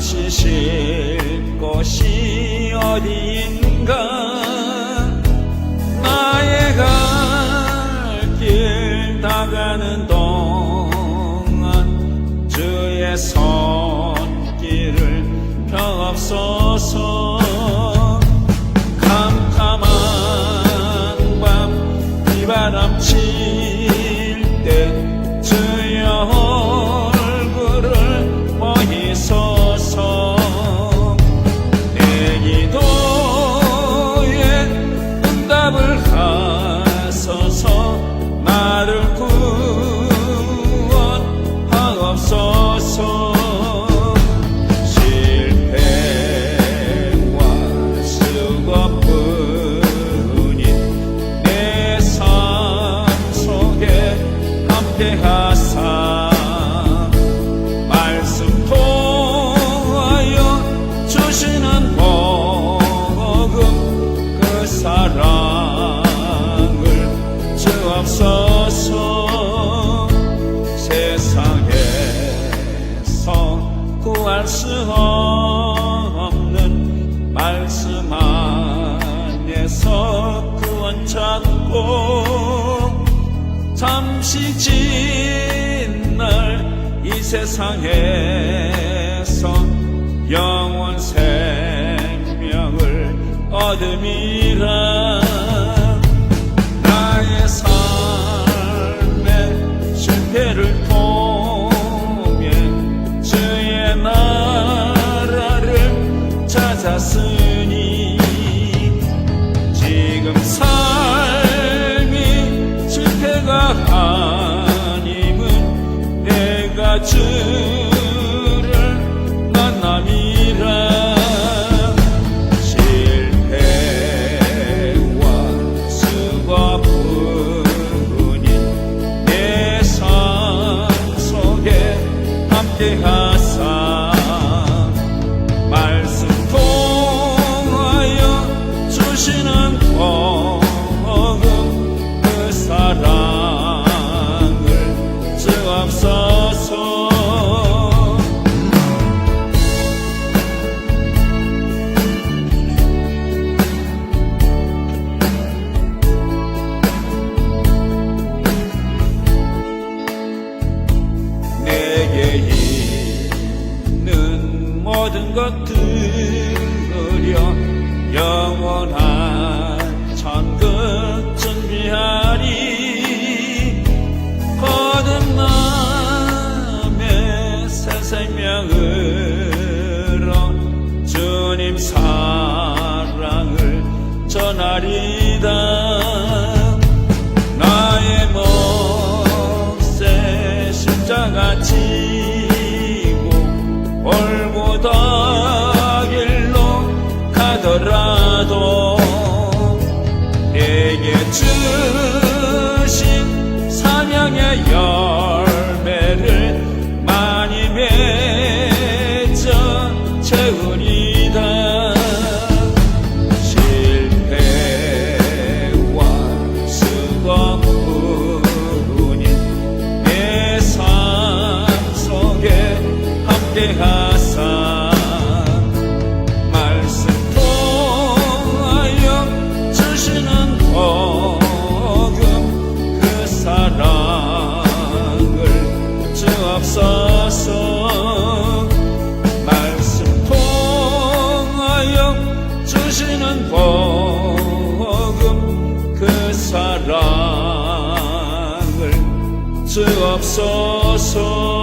잠시 쉴 곳이 어디인가? 나의 갈 길 다가는 동안 주의 손길을 펴옵소서. 캄캄한 밤 비바람 칠 때 주여 구원하옵소서 실패와 수고뿐인 내 삶 속에 함께 하사 말씀 통하여 주시는 복음 그 사랑을 주옵소서 찾고 잠시 지날 이 세상에서 영원 생명을 얻음이라 아님은 내가 주를 만남이라. 실패와 수고뿐인 내삶 속에 함께하 내게 있는 모든 것들여 영원한 천국 준비하리. 거듭남의 새 생명으로 주님 사랑을 전하리다 가더라도 내게 주신 사명의 열매를 많이 맺어 채우리다. 실패와 수고뿐인 내 삶 속에 함께 하사 사랑을 주옵소서 말씀 통하여 주시는 복음 그 사랑을 주옵소서